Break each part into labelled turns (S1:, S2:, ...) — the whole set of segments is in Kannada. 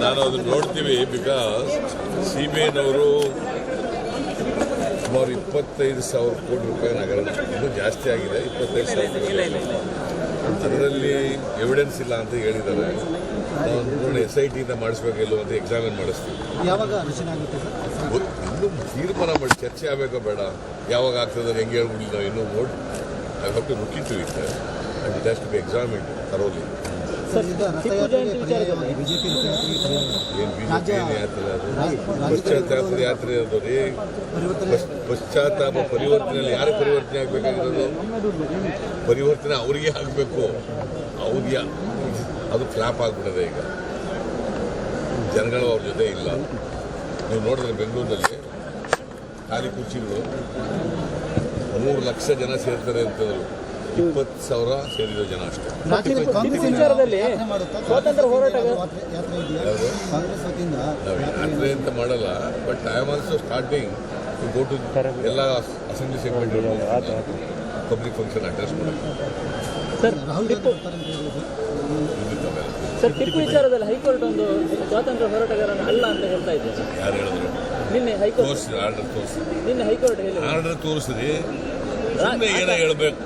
S1: ನಾನು ಅದನ್ನು ನೋಡ್ತೀವಿ ಬಿಕಾಸ್ ಸಿ ಬಿ ಐನವರು ಸುಮಾರು ಇಪ್ಪತ್ತೈದು ಸಾವಿರ ಕೋಟಿ ರೂಪಾಯಿ ನಗರ ಇನ್ನೂ ಜಾಸ್ತಿ ಆಗಿದೆ ಇಪ್ಪತ್ತೈದು ಸಾವಿರ ಅದರಲ್ಲಿ ಎವಿಡೆನ್ಸ್ ಇಲ್ಲ ಅಂತ ಹೇಳಿದ್ದಾರೆ. ನಾವು ಎಸ್ ಐ ಟಿಯಿಂದ ಮಾಡಿಸ್ಬೇಕಿಲ್ಲ ಅಂತ ಎಕ್ಸಾಮಿನ್ ಮಾಡಿಸ್ತೀವಿ
S2: ಯಾವಾಗ ರಚನೆ ಆಗುತ್ತೆ? ಸರ್
S1: ಗೊತ್- ಇನ್ನೂ ತೀರ್ಮಾನ ಮಾಡಿ ಚರ್ಚೆ ಆಗಬೇಕೋ ಬೇಡ. ಯಾವಾಗ ಆಗ್ತದೆ ಹೆಂಗೆ ಹೇಳ್ಬಿಡಿ ನಾವು ಇನ್ನೂ ನೋಡಿ. I have to look into it and it has to be examine ತರೋಲಿ
S2: ರಾಜ್ಯ-
S1: ಯಾತ್ರೆ ಅದು
S2: ರಾಜ್ಯ-
S1: ಪಶ್ಚಾತ್ತಾಪ ರೀ
S2: ಪರಿವರ್ತನೆ
S1: ಪಶ್- ಪಶ್ಚಾತ್ತಾಪ ಪರಿವರ್ತನೆಯಲ್ಲಿ ಯಾರಿಗೆ ಪರಿವರ್ತನೆ ಆಗಬೇಕಾಗಿರೋದು? ಪರಿವರ್ತನೆ ಅವರಿಗೆ ಆಗಬೇಕು. ಅವ್ರಿಗೆ ಅದು ಫ್ಲಾಪ್ ಆಗಿಬಿಡದೆ ಈಗ. ಜನಗಳು ಅವ್ರ ಜೊತೆ ಇಲ್ಲ. ನೀವು ನೋಡಿದ್ರೆ ಬೆಂಗಳೂರಿನಲ್ಲಿ ಖಾಲಿ ಕುರ್ಚಿಗಳು. ಮೂರು ಲಕ್ಷ ಜನ ಸೇರ್ತಾರೆ ಅಂತಂದ್ರು. ಇಪ್ಪತ್ತು ಸಾವಿರ ಸೇರಿರೋ ಜನ ಅಷ್ಟೇ.
S2: ಕಾಂಗ್ರೆಸ್
S3: ವಿಚಾರದಲ್ಲಿ
S2: ಯಾತ್ರೆ
S3: ಸ್ವಾತಂತ್ರ್ಯ ಹೋರಾಟ
S2: ಯಾತ್ರೆ- ಯಾತ್ರೆ ಇದೆಯಾ ಕಾಂಗ್ರೆಸ್ ವತಿಯಿಂದ
S1: ನಾವು ಅಂತ ಮಾಡಲ್ಲ but I am also starting to go to ಎಲ್ಲ assembly segment public function address ಮಾಡೋಕ್ಕೆ.
S3: ಸರ್ ಟಿಪ್ಪು ವಿಚಾರದಲ್ಲಿ ಹೈಕೋರ್ಟ್ ಒಂದು ಸ್ವಾತಂತ್ರ್ಯ ಹೋರಾಟಗಾರನ ಅಲ್ಲ ಅಂತ ಹೇಳ್ತಾ ಇದ್ದಾರೆ
S1: ಯಾರು ಹೇಳಿದ್ರು?
S3: ನಿನ್ನೆ ಹೈಕೋರ್ಟ್
S1: ಆರ್ಡರ್ ತೋರಿಸಿ
S3: ನಿನ್ನೆ ಹೈಕೋರ್ಟ್ ಹೇಳಿ
S1: ಆರ್ಡರ್ ತೋರಿಸ್ರಿ ಸುಮ್ಮನೆ ಏನೋ ಹೇಳ್ಬೇಕು.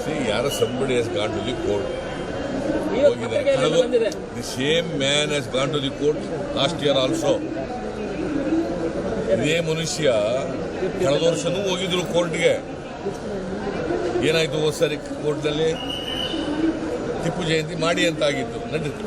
S1: ಸಿ ಯಾರ somebody is gone to the court
S3: The
S1: the same man is gone to the court last year also ಇದೇ ಮನುಷ್ಯ ಕಳೆದ ವರ್ಷನೂ ಹೋಗಿದ್ರು ಕೋರ್ಟ್ಗೆ ಏನಾಯ್ತು ಹೋದ ಸರಿ ಕೋರ್ಟ್ನಲ್ಲಿ ಟಿಪ್ಪು ಜಯಂತಿ ಮಾಡಿ ಅಂತ ಆಗಿತ್ತು. ನಡೀತು.